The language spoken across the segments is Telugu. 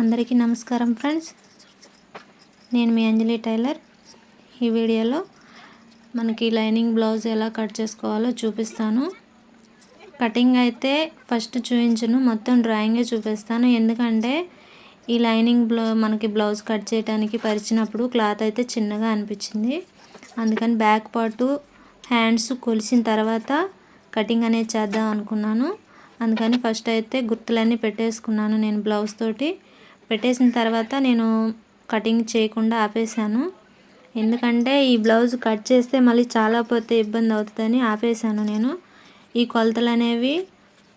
అందరికీ నమస్కారం ఫ్రెండ్స్. నేను మీ అంజలి టైలర్. ఈ వీడియోలో మనకి లైనింగ్ బ్లౌజ్ ఎలా కట్ చేసుకోవాలో చూపిస్తాను. కటింగ్ అయితే ఫస్ట్ చూపించను మొత్తం డ్రాయింగే చూపిస్తాను. ఎందుకంటే ఈ లైనింగ్ బ్లౌ మనకి బ్లౌజ్ కట్ చేయడానికి పరిచినప్పుడు క్లాత్ అయితే చిన్నగా అనిపించింది. అందుకని బ్యాక్ పార్టు హ్యాండ్స్ కొలిసిన తర్వాత కటింగ్ అనేది చేద్దాం అనుకున్నాను. అందుకని ఫస్ట్ అయితే గుర్తులన్నీ పెట్టేసుకున్నాను నేను బ్లౌజ్ తోటి. పెట్టేసిన తర్వాత నేను కటింగ్ చేయకుండా ఆపేసాను ఎందుకంటే ఈ బ్లౌజ్ కట్ చేస్తే మళ్ళీ చాలా పోతే ఇబ్బంది అవుతుందని ఆపేసాను నేను. ఈ కొలతలు అనేవి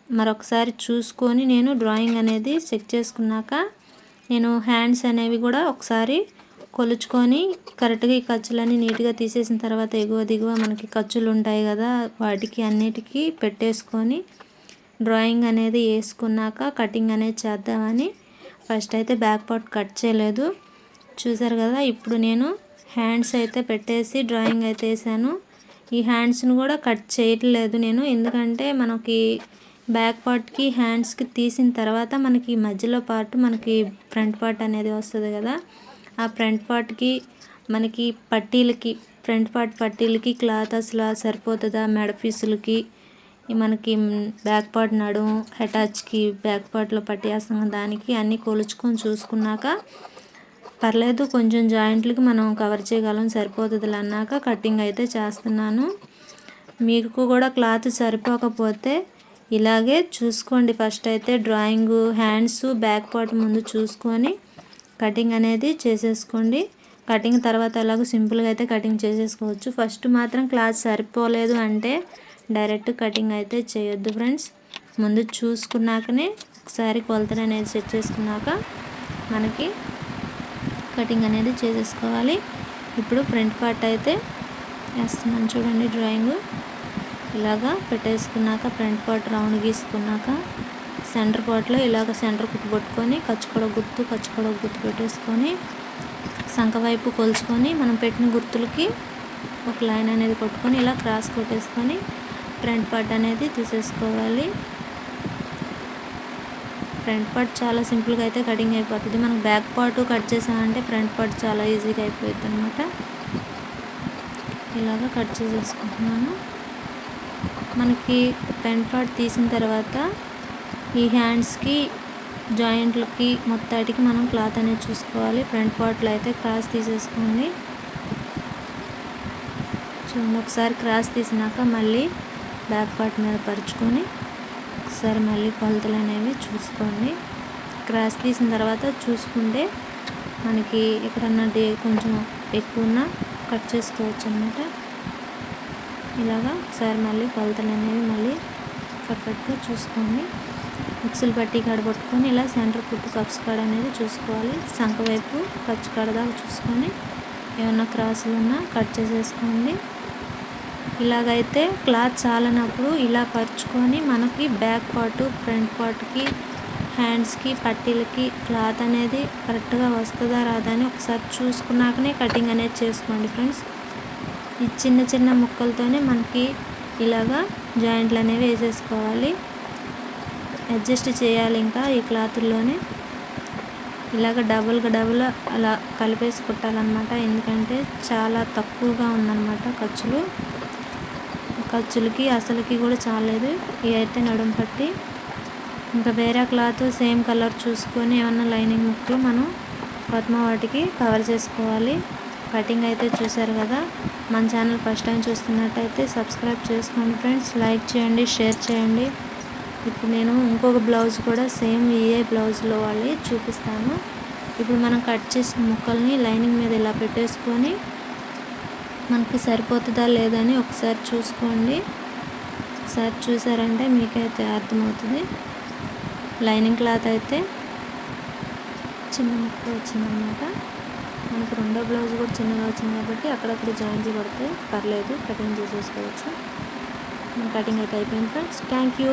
మరొకసారి చూసుకొని నేను డ్రాయింగ్ అనేది చెక్ చేసుకున్నాక నేను హ్యాండ్స్ అనేవి కూడా ఒకసారి కొలుచుకొని కరెక్ట్గా ఈ ఖర్చులన్నీ నీట్గా తీసేసిన తర్వాత ఎగువ దిగువ మనకి ఖర్చులు ఉంటాయి కదా వాటికి అన్నిటికీ పెట్టేసుకొని డ్రాయింగ్ అనేది వేసుకున్నాక కటింగ్ అనేది చేద్దామని ఫస్ట్ అయితే బ్యాక్ పార్ట్ కట్ చేయలేదు. చూసారు కదా ఇప్పుడు నేను హ్యాండ్స్ అయితే పెట్టేసి డ్రాయింగ్ అయితే వేసాను. ఈ హ్యాండ్స్ని కూడా కట్ చేయట్లేదు నేను. ఎందుకంటే మనకి బ్యాక్ పార్ట్కి హ్యాండ్స్కి తీసిన తర్వాత మనకి మధ్యలో పార్ట్ మనకి ఫ్రంట్ పార్ట్ అనేది వస్తుంది కదా. ఆ ఫ్రంట్ పార్ట్కి మనకి పట్టీలకి ఫ్రంట్ పార్ట్ పట్టీలకి క్లాత్ అసలు సరిపోతుందా? మెడ పీసులకి మనకి బ్యాక్ పార్ట్ నడుము అటాచ్కి బ్యాక్ పార్ట్లో పట్టేస్తాం దానికి అన్నీ కొలుచుకొని చూసుకున్నాక పర్లేదు కొంచెం జాయింట్లకి మనం కవర్ చేయగలం సరిపోతుంది అన్నాక కటింగ్ అయితే చేస్తున్నాను. మీకు కూడా క్లాత్ సరిపోకపోతే ఇలాగే చూసుకోండి. ఫస్ట్ అయితే డ్రాయింగ్ హ్యాండ్స్ బ్యాక్ పార్ట్ ముందు చూసుకొని కటింగ్ అనేది చేసేసుకోండి. కటింగ్ తర్వాత ఎలాగో సింపుల్గా అయితే కటింగ్ చేసేసుకోవచ్చు. ఫస్ట్ మాత్రం క్లాత్ సరిపోలేదు అంటే డైరెక్ట్ కటింగ్ అయితే చేయొద్దు ఫ్రెండ్స్. ముందు చూసుకున్నాకనే ఒకసారి కొలతలు అనేది సెట్ చేసుకున్నాక మనకి కటింగ్ అనేది చేసేసుకోవాలి. ఇప్పుడు ఫ్రంట్ పార్ట్ అయితే వేస్తున్నాను చూడండి డ్రాయింగ్. ఇలాగా పెట్టేసుకున్నాక ఫ్రంట్ పార్ట్ రౌండ్ గీసుకున్నాక సెంటర్ పార్ట్లో ఇలాగ సెంటర్ కుట్టు పట్టుకొని కచ్చుకొడ గుర్తు కచ్చుకొడ గుర్తు పెట్టేసుకొని సంఖ వైపు కొలుచుకొని మనం పెట్టిన గుర్తులకి ఒక లైన్ అనేది కొట్టుకొని ఇలా క్రాస్ కొట్టేసుకొని ఫ్రంట్ పార్ట్ అనేది తీసేసుకోవాలి. ఫ్రంట్ పార్ట్ చాలా సింపుల్గా అయితే కటింగ్ అయిపోతుంది. మనం బ్యాక్ పార్ట్ కట్ చేసామంటే ఫ్రంట్ పార్ట్ చాలా ఈజీగా అయిపోతుంది అనమాట ఇలాగ కట్ చేసేసుకుంటున్నాను. మనకి ఫ్రంట్ పార్ట్ తీసిన తర్వాత ఈ హ్యాండ్స్కి జాయింట్లకి మొత్తాటికి మనం క్లాత్ అనేది చూసుకోవాలి. ఫ్రంట్ పార్ట్లో అయితే క్రాస్ తీసేసుకోండి. చూడండి ఒకసారి క్రాస్ తీసినాక మళ్ళీ బ్యాక్ పార్ట్ మీద పరుచుకొని ఒకసారి మళ్ళీ కొలతలు అనేవి చూసుకోండి. క్రాస్ తీసిన తర్వాత చూసుకుంటే మనకి ఎక్కడన్నా డే కొంచెం ఎక్కువన్నా కట్ చేసుకోవచ్చు అనమాట ఇలాగా ఒకసారి మళ్ళీ కొలతలు అనేవి మళ్ళీ పర్ఫెక్ట్గా చూసుకోండి. మిక్సీలు పట్టి కాడ పట్టుకొని ఇలా సెంటర్ కుట్టు కప్స్ కాడ అనేది చూసుకోవాలి. సంఖ వైపు ఖర్చు కాడ దాకా చూసుకొని ఏమన్నా క్రాసులు ఉన్నా కట్ చేసేసుకోండి. ఇలాగైతే క్లాత్ చాలనప్పుడు ఇలా పరుచుకొని మనకి బ్యాక్ పార్ట్ ఫ్రంట్ పార్ట్కి హ్యాండ్స్కి పట్టీలకి క్లాత్ అనేది కరెక్ట్గా వస్తుందా రాదా అని ఒకసారి చూసుకున్నాకనే కటింగ్ అనేది చేసుకోండి ఫ్రెండ్స్. ఈ చిన్న చిన్న ముక్కలతోనే మనకి ఇలాగా జాయింట్లు అనేవి వేసేసుకోవాలి. అడ్జస్ట్ చేయాలి ఇంకా ఈ క్లాతుల్లోనే. ఇలాగ డబుల్గా డబుల్ అలా కలిపేసి కుట్టాలన్నమాట. ఎందుకంటే చాలా తక్కువగా ఉందన్నమాట ఖర్చులు. ఖర్చులకి అసలుకి కూడా చాలేదు. ఇవి అయితే నడుము పట్టి. ఇంకా వేరే క్లాత్ సేమ్ కలర్ చూసుకొని ఏమన్నా లైనింగ్ ముక్కలు మనం పద్మ వాటికి కవర్ చేసుకోవాలి. కటింగ్ అయితే చూశారు కదా. మన ఛానల్ ఫస్ట్ టైం చూస్తున్నట్టయితే సబ్స్క్రైబ్ చేసుకోండి ఫ్రెండ్స్. లైక్ చేయండి షేర్ చేయండి. ఇప్పుడు నేను ఇంకొక బ్లౌజ్ కూడా సేమ్ ఇయే బ్లౌజ్లో వాళ్ళి చూపిస్తాను. ఇప్పుడు మనం కట్ చేసిన ముక్కల్ని లైనింగ్ మీద ఇలా పెట్టేసుకొని మనకి సరిపోతుందా లేదని ఒకసారి చూసుకోండి. ఒకసారి చూసారంటే మీకైతే అర్థమవుతుంది. లైనింగ్ క్లాత్ అయితే చిన్న ముక్క వచ్చిందనమాట. మనకు రెండో బ్లౌజ్ కూడా చిన్నగా వచ్చింది కాబట్టి అక్కడక్కడ జాయింట్లు పడితే పర్లేదు కటింగ్ చేసేసుకోవచ్చు. కటింగ్ అయితే అయిపోయింది ఫ్రెండ్స్. Thank you.